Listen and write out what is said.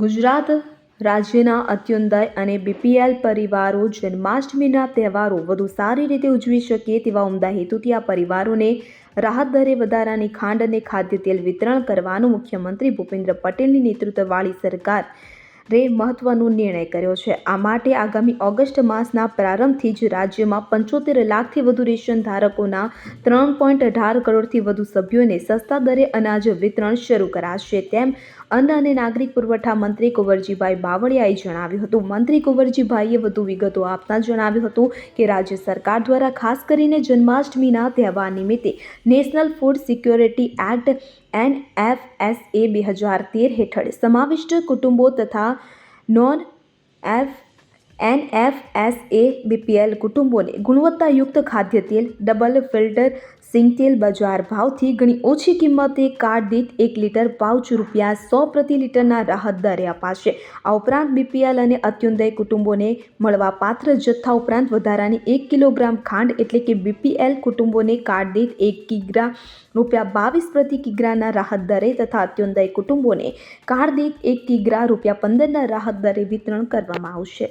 ગુજરાત રાજ્યના અત્યુદય અને બીપીએલ પરિવારો જન્માષ્ટમીના તહેવારો વધુ સારી રીતે ઉજવી શકે તેવા ઉમદા હેતુથી આ પરિવારોને રાહત દરે વધારાની ખાંડ અને ખાદ્ય તેલ વિતરણ કરવાનું મુખ્યમંત્રી ભૂપેન્દ્ર પટેલની નેતૃત્વવાળી સરકાર રે મહત્વનો નિર્ણય કર્યો છે. આ માટે આગામી ઓગસ્ટ માસના પ્રારંભથી જ રાજ્યમાં પંચોતેર લાખથી વધુ રેશન ધારકોના ત્રણ પોઈન્ટ અઢાર કરોડથી વધુ સભ્યોને સસ્તા દરે અનાજ વિતરણ શરૂ કરાશે તેમ અન્ન અને નાગરિક પુરવઠા મંત્રી કુંવરજીભાઈ બાવળિયાએ જણાવ્યું હતું. મંત્રી કુંવરજીભાઈએ વધુ વિગતો આપતા જણાવ્યું હતું કે, રાજ્ય સરકાર દ્વારા ખાસ કરીને જન્માષ્ટમીના તહેવાર નિમિત્તે national food security act N F S A બે હજાર તેર હેઠળ સમાવિષ્ટ કુટુંબો તથા non F N F S A BPL કુટુંબોને ગુણવત્તાયુક્ત ખાદ્ય તેલ, ડબલ ફિલ્ટર સિંગ તેલ બજાર ભાવથી ઘણી ઓછી કિંમતે કાર્ડ દીઠ એક લીટર પાઉચ રૂપિયા સો પ્રતિ લીટરના રાહત દરે અપાશે. આ ઉપરાંત બીપીએલ અને અત્યુદય કુટુંબોને મળવા પાત્ર જથ્થા ઉપરાંત વધારાની એક કિલોગ્રામ ખાંડ એટલે કે બીપીએલ કુટુંબોને કાર્ડ દીઠ એક કિગ્રા રૂપિયા બાવીસ પ્રતિ કિગ્રાના રાહત દરે તથા અત્યુદય કુટુંબોને કાર્ડ દીઠ એક કિગ્રા રૂપિયા પંદરના રાહત દરે વિતરણ કરવામાં આવશે.